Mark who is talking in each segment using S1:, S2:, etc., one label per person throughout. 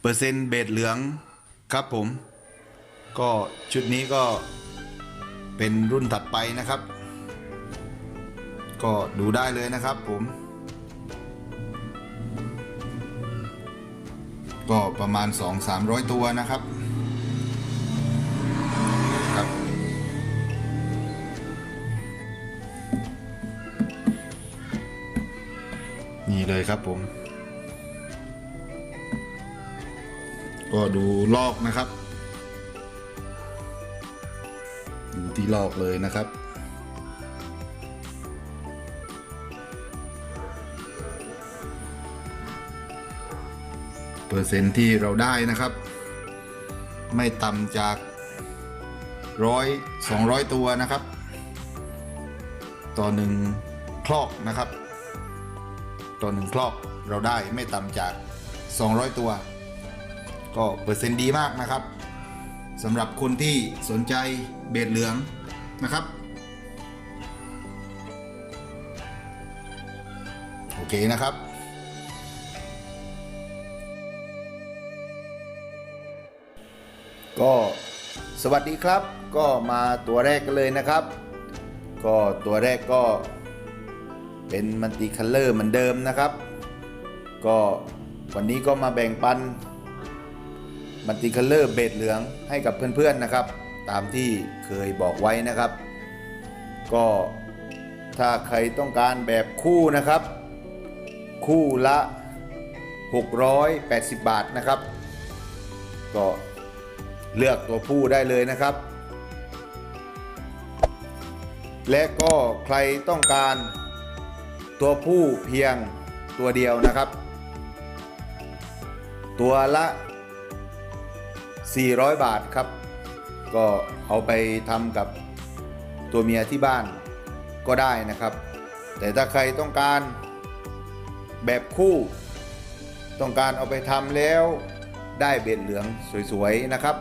S1: เปอร์เซ็นต์เบสเหลืองครับผม ก็ชุดนี้ก็เป็นรุ่นถัดไปนะครับ ก็ดูได้เลยนะครับผม ก็ประมาณ 2-300 ตัวนะครับครับนี่เลยครับผม ก็ดูลอกนะครับดูที่ลอกเลยนะครับ เปอร์เซ็นต์ที่เราได้นะครับ ไม่ต่ำจากร้อยสองร้อยตัวนะครับ ต่อหนึ่งคลอกนะครับ ต่อหนึ่งคลอกเราได้ไม่ต่ำจาก 200 ตัว ก็เปอร์เซ็นต์ดีมากนะครับสำหรับคนที่สนใจเบสเหลืองนะครับ โอเคนะครับก็สวัสดีครับก็มาตัวแรกกันเลยนะครับ ก็ตัวแรกก็เป็นมันติคัลเลอร์เหมือนเดิมนะครับ ก็วันนี้ก็มาแบ่งปัน มันติคัลเลอร์เบดเหลืองให้กับเพื่อนๆนะครับ ตามที่เคยบอกไว้นะครับ ก็ถ้าใครต้องการแบบคู่นะครับ คู่ละ 680 บาทนะครับ ก็เลือกตัวผู้ได้เลยนะครับ และก็ใครต้องการตัวผู้เพียงตัวเดียวนะครับ ตัวละ 400 บาทครับ ก็เอาไปทำกับตัวเมียที่บ้านก็ได้นะครับ แต่ถ้าใครต้องการแบบคู่ ต้องการเอาไปทำแล้วได้เบ็ดเหลืองสวยๆนะครับ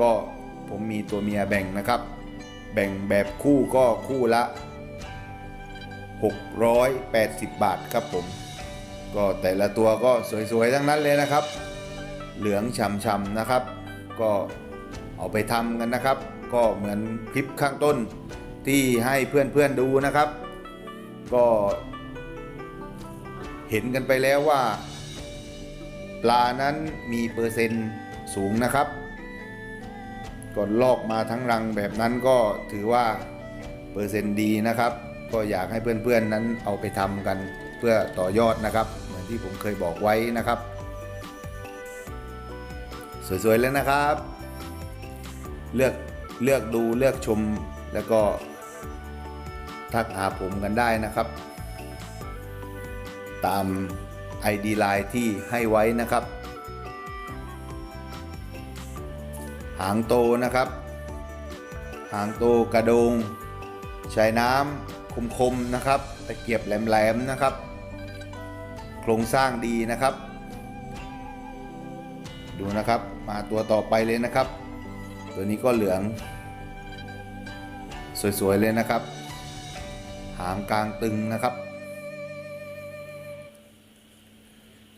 S1: ก็ผมมีตัวเมียแบ่งนะครับ แบ่งแบบคู่ก็คู่ละ 680 บาทครับผม ก็แต่ละตัวก็สวยๆทั้งนั้นเลยนะครับ เหลืองฉ่ำๆนะครับ ก็เอาไปทำกันนะครับ ก็เหมือนคลิปข้างต้นที่ให้เพื่อนๆดูนะครับ ก็เห็นกันไปแล้วว่า ปลานั้นมีเปอร์เซ็นต์สูงนะครับก็ลอกมาทั้งรังแบบนั้นก็ถือว่าเปอร์เซ็นต์ดีนะครับ ก็อยากให้เพื่อนๆนั้นเอาไปทำกันเพื่อต่อยอดนะครับ เหมือนที่ผมเคยบอกไว้นะครับ สวยๆเลยนะครับ เลือกเลือกดูเลือกชมแล้วก็ทักหาผมกันได้นะครับ ตาม ID Line ที่ให้ไว้นะครับ หางโตนะครับ หางโตกระโดงใช้น้ำคมๆนะครับตะเกียบแหลมๆนะครับ โครงสร้างดีนะครับ ดูนะครับ มาตัวต่อไปเลยนะครับ ตัวนี้ก็เหลือง สวย ๆ เลยนะครับ หางกลางตึงนะครับ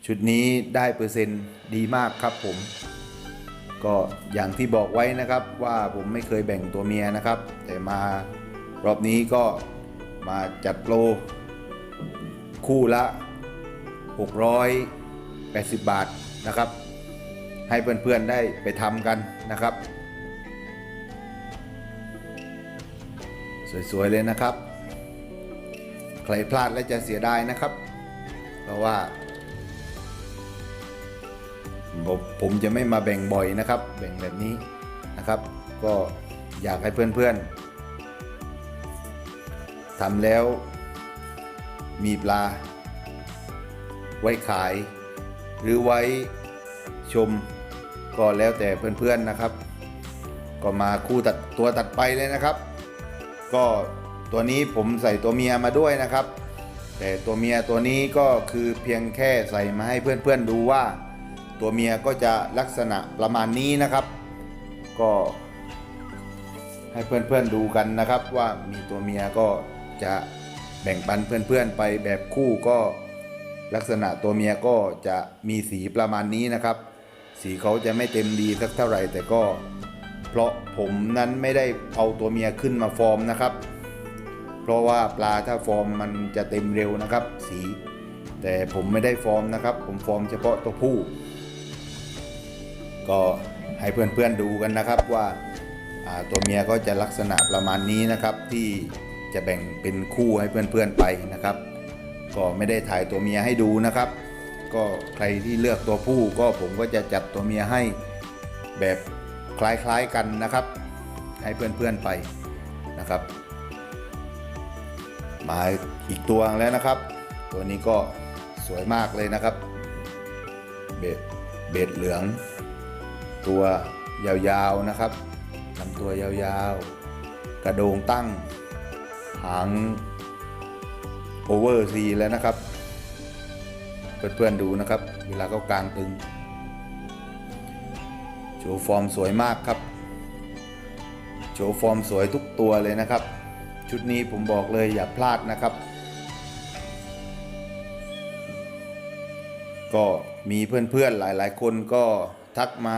S1: ชุดนี้ได้เปอร์เซ็นต์ดีมากครับผม ก็อย่างที่บอกไว้นะครับว่าผมไม่เคยแบ่งตัวเมียนะครับ แต่มารอบนี้ก็มาจัดโปรคู่ละ 680 บาทนะครับ ให้เพื่อนๆได้ไปทำกันนะครับ สวย ๆ เลยนะครับ ใครพลาดและจะเสียดายนะครับ เพราะว่าผมผมจะไม่มาแบ่งบ่อยนะครับ แบ่งแบบนี้นะครับ ก็อยากให้เพื่อนๆทำแล้วมีปลา ไว้ขาย หรือไว้ชม ก็แล้วแต่เพื่อนๆนะครับ ก็มาคู่ตัดตัวตัดไปเลยนะครับ ก็ตัวนี้ผมใส่ตัวเมียมาด้วยนะครับ แต่ตัวเมียตัวนี้ก็คือเพียงแค่ใส่มาให้เพื่อนๆดูว่า ตัวเมียก็จะลักษณะประมาณนี้นะครับ ก็ให้เพื่อนๆดูกันนะครับว่ามีตัวเมียก็จะแบ่งปันเพื่อนๆไปแบบคู่ก็ลักษณะตัวเมียก็จะมีสีประมาณนี้นะครับ สีเขาจะไม่เต็มดีสักเท่าไหร่ แต่ก็เพราะผมนั้นไม่ได้เอาตัวเมียขึ้นมาฟอร์มนะครับ เพราะว่าปลาถ้าฟอร์มมันจะเต็มเร็วนะครับ สี แต่ผมไม่ได้ฟอร์มนะครับ ผมฟอร์มเฉพาะตัวผู้ ก็ให้เพื่อนๆดูกันนะครับว่าอ่าตัวเมียก็จะลักษณะประมาณนี้นะครับ ที่จะแบ่งเป็นคู่ให้เพื่อนๆไปนะครับ ก็ไม่ได้ถ่ายตัวเมียให้ดูนะครับ ก็ใครที่เลือกตัวผู้ก็ผมก็จะจัดตัวเมียให้แบบคล้ายๆกันนะครับ ให้เพื่อนๆไปนะครับ มาอีกตัวแล้วนะครับ ตัวนี้ก็สวยมากเลยนะครับ เบ็ดเบ็ดเหลือง ตัวยาวๆนะครับลำตัวยาวๆ กระโดงตั้งหางโอเวอร์ซีแล้วนะครับ เพื่อนๆดูนะครับ เวลาเขากลางตึงโชว์ฟอร์มสวยมากครับโชว์ฟอร์มสวยทุกตัวเลยนะครับ ชุดนี้ผมบอกเลยอย่าพลาดนะครับ ก็มีเพื่อนๆหลายๆ คนก็ทักมา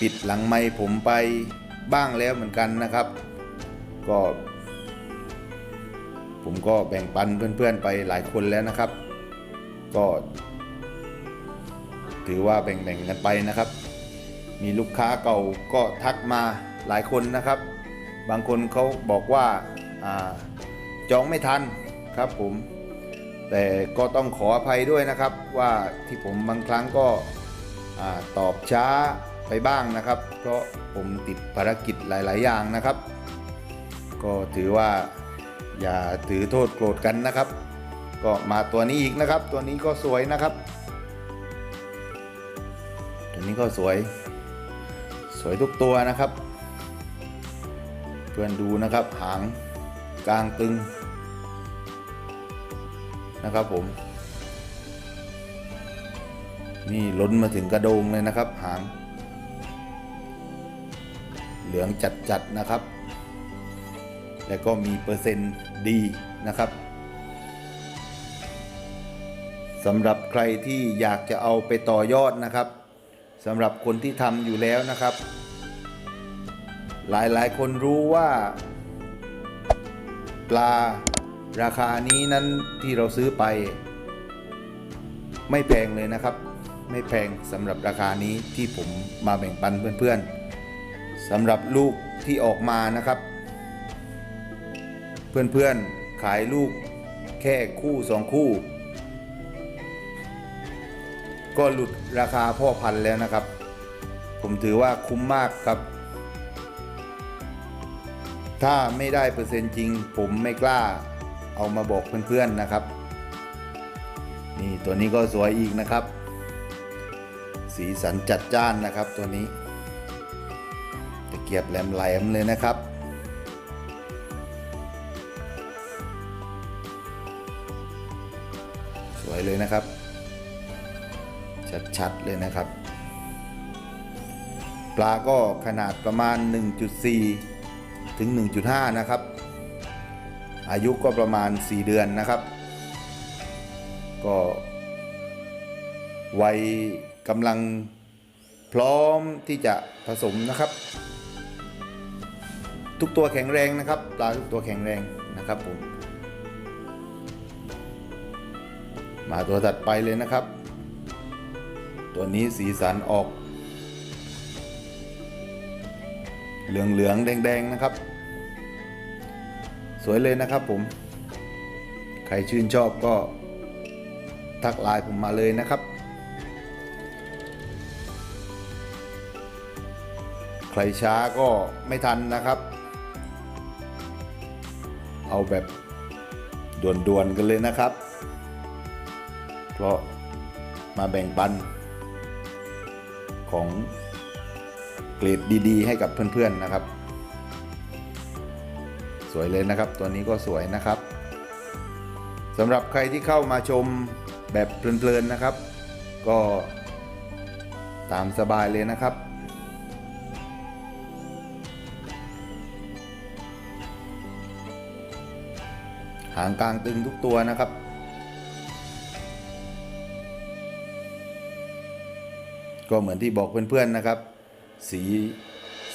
S1: ปิดหลังไม้ผมไปบ้างแล้วเหมือนกันนะครับ ก็ ผมก็แบ่งปันเพื่อนๆไปหลายคนแล้วนะครับ ก็ ถือว่าแบ่งๆกันไปนะครับ มีลูกค้าเก่าก็ทักมาหลายคนนะครับ บางคนเขาบอกว่าอาจองไม่ทันครับผม แต่ก็ต้องขออภัยด้วยนะครับว่าที่ผมบางครั้งก็ตอบช้าไปบ้างนะครับ เพราะผมติดภารกิจหลาย ๆ อย่างนะครับ ก็ถือว่าอย่าถือโทษโกรธกันนะครับ ก็มาตัวนี้อีกนะครับ ตัวนี้ก็สวยนะครับ ตัวนี้ก็สวย สวยทุกตัวนะครับ เพื่อนดูนะครับหางกลางตึงนะครับผม นี่ล้นมาถึงกระโดงเลยนะครับ หาง เหลืองจัดๆนะครับ แล้วก็มีเปอร์เซ็นต์ดีนะครับ สำหรับใครที่อยากจะเอาไปต่อยอดนะครับสำหรับคนที่ทำอยู่แล้วนะครับ หลายๆ คนรู้ว่าปลาราคานี้นั้นที่เราซื้อไป ไม่แพงเลยนะครับ ไม่แพงสำหรับราคานี้ที่ผมมาแบ่งปันเพื่อนๆสำหรับลูกที่ออกมานะครับ เพื่อนๆขายลูกแค่คู่สองคู่ ก็หลุดราคาพ่อพันธุ์แล้วนะครับ ผมถือว่าคุ้มมากครับ ถ้าไม่ได้เปอร์เซ็นต์จริง ผมไม่กล้าเอามาบอกเพื่อนๆนะครับ นี่ตัวนี้ก็สวยอีกนะครับ สีสันจัดจ้านนะครับตัวนี้ตะเกียบแหลมๆเลยนะครับสวยเลยนะครับ ชัดๆ เลยนะครับ ปลาก็ขนาดประมาณ 1.4 ถึง 1.5 นะครับ อายุก็ประมาณ 4 เดือนนะครับ ก็วัยกำลังพร้อมที่จะผสมนะครับ ทุกตัวแข็งแรงนะครับ ปลาทุกตัวแข็งแรงนะครับผมมาตัวถัดไปเลยนะครับ ตัวนี้สีสันออก เหลืองเหลืองๆแดงๆนะครับ สวยเลยนะครับผม ใครชื่นชอบก็ทักไลน์ผมมาเลยนะครับ ใครช้าก็ไม่ทันนะครับ เอาแบบด่วนๆกันเลยนะครับ เพราะมาแบ่งปัน ของเกรดดีๆ ให้กับเพื่อนๆนะครับ สวยเลยนะครับ ตัวนี้ก็สวยนะครับสำหรับใครที่เข้ามาชมแบบเพลินๆนะครับ ก็ตามสบายเลยนะครับ หางกลางตึงทุกตัวนะครับ ก็เหมือนที่บอกเพื่อนๆนะครับ สี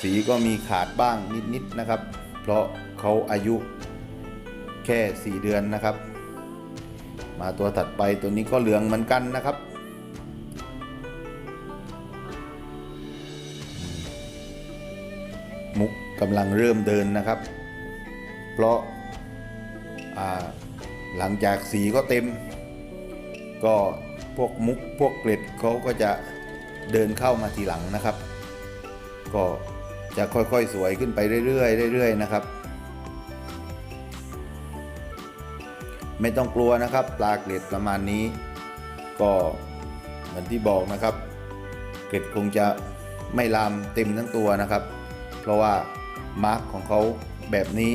S1: สีก็มีขาดบ้างนิดๆนะครับ เพราะเขาอายุแค่ 4 เดือนนะครับ มาตัวถัดไปตัวนี้ก็เหลืองเหมือนกันนะครับ มุกกำลังเริ่มเดินนะครับ เพราะาหลังจากสีก็เต็ม ก็พวกมุกพวกเกล็ดเขาก็จะ เดินเข้ามาทีหลังนะครับ ก็จะค่อยๆสวยขึ้นไปเรื่อยๆเรื่อยๆนะครับ ไม่ต้องกลัวนะครับ ปลาเกล็ดประมาณนี้ ก็เหมือนที่บอกนะครับ เกล็ดคงจะไม่ลามเต็มทั้งตัวนะครับ เพราะว่ามาร์กของเขาแบบนี้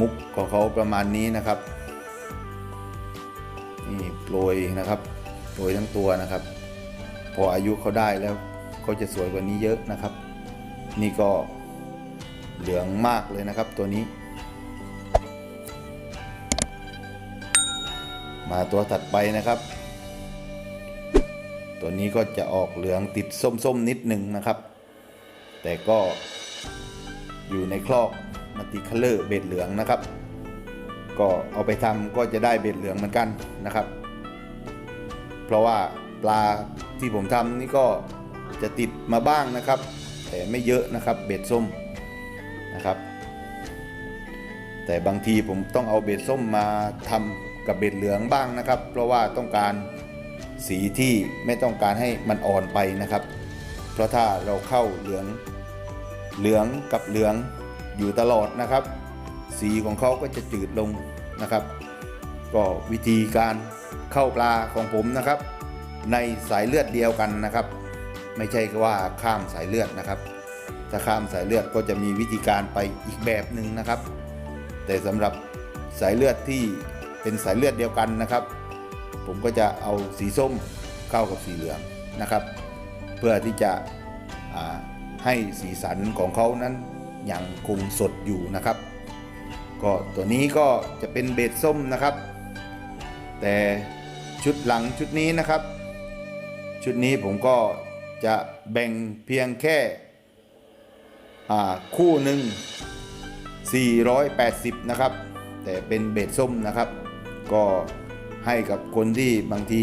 S1: มุกของเขาประมาณนี้นะครับนี่โปรยนะครับโปรยทั้งตัวนะครับ ออายุเขาได้แล้วเขาจะสวยกว่านี้เยอะนะครับ นี่ก็เหลืองมากเลยนะครับตัวนี้ มาตัวถัดไปนะครับ ตัวนี้ก็จะออกเหลืองติดส้มๆนิดหนึ่งนะครับ แต่ก็อยู่ในคลอกมัลติคัลเลอร์เบ็ดเหลืองนะครับ ก็เอาไปทำก็จะได้เบ็ดเหลืองเหมือนกันนะครับ เพราะว่า ปลาที่ผมทำนี่ก็จะติดมาบ้างนะครับ แต่ไม่เยอะนะครับเบ็ดส้มนะครับ แต่บางทีผมต้องเอาเบ็ดส้มมาทำกับเบ็ดเหลืองบ้างนะครับ เพราะว่าต้องการสีที่ไม่ต้องการให้มันอ่อนไปนะครับ เพราะถ้าเราเข้าเหลืองเหลืองกับเหลืองอยู่ตลอดนะครับ สีของเขาก็จะจืดลงนะครับ ก็วิธีการเข้าปลาของผมนะครับ ในสายเลือดเดียวกันนะครับ ไม่ใช่ว่าข้ามสายเลือดนะครับ ถ้าข้ามสายเลือดก็จะมีวิธีการไปอีกแบบหนึ่งนะครับ แต่สำหรับสายเลือดที่เป็นสายเลือดเดียวกันนะครับ ผมก็จะเอาสีส้มเข้ากับสีเหลืองนะครับ เพื่อที่จะให้สีสันของเขานั้นยังคงสดอยู่นะครับ ก็ตัวนี้ก็จะเป็นเบสส้มนะครับ แต่ชุดหลังชุดนี้นะครับ ชุดนี้ผมก็จะแบ่งเพียงแค่คู่หนึ่ง 480 นะครับ แต่เป็นเบสส้มนะครับ ก็ให้กับคนที่บางที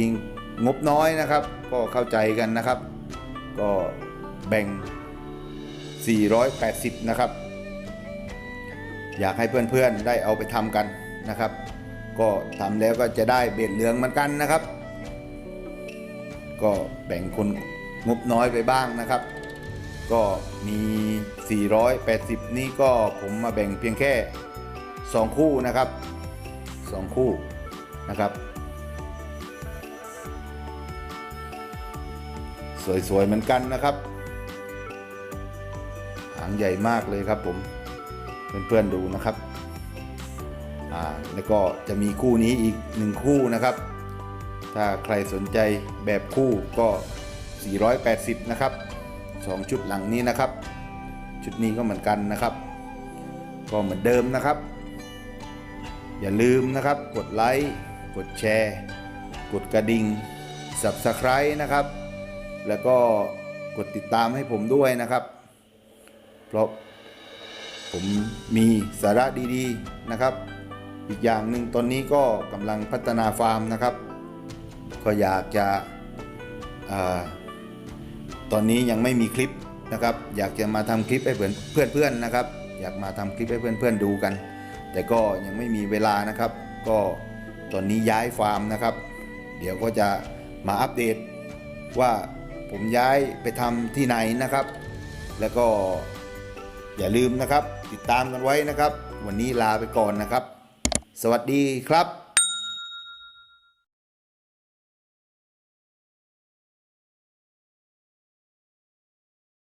S1: งบน้อยนะครับ ก็เข้าใจกันนะครับ ก็แบ่ง 480 นะครับ อยากให้เพื่อนๆได้เอาไปทำกันนะครับ ก็ทำแล้วก็จะได้เบ็ดเหลืองเหมือนกันนะครับ ก็แบ่งคนงบน้อยไปบ้างนะครับ ก็มี 480 นี่ก็ผมมาแบ่งเพียงแค่ 2 คู่นะครับ 2 คู่นะครับ สวยๆเหมือนกันนะครับหางใหญ่มากเลยครับผมเพื่อนๆดูนะครับอ่าแล้วก็จะมีคู่นี้อีกหนึ่งคู่นะครับ ถ้าใครสนใจแบบคู่ก็ 480 นะครับ 2 ชุดหลังนี้นะครับ ชุดนี้ก็เหมือนกันนะครับ ก็เหมือนเดิมนะครับ อย่าลืมนะครับกดไลค์กดแชร์ กดกระดิ่ง Subscribe นะครับ แล้วก็กดติดตามให้ผมด้วยนะครับ เพราะผมมีสาระดีๆนะครับ อีกอย่างหนึ่งตอนนี้ก็กำลังพัฒนาฟาร์มนะครับ ก็อยากจะอตอนนี้ยังไม่มีคลิปนะครับ อยากจะมาทำคลิปให้เพื่อนเพื่อนๆนะครับ อยากมาทำคลิปให้เพื่อนๆดูกัน แต่ก็ยังไม่มีเวลานะครับ ก็ตอนนี้ย้ายฟาร์มนะครับ เดี๋ยวก็จะมาอัปเดตว่าผมย้ายไปทำที่ไหนนะครับ แล้วก็อย่าลืมนะครับ ติดตามกันไว้นะครับ วันนี้ลาไปก่อนนะครับ สวัสดีครับ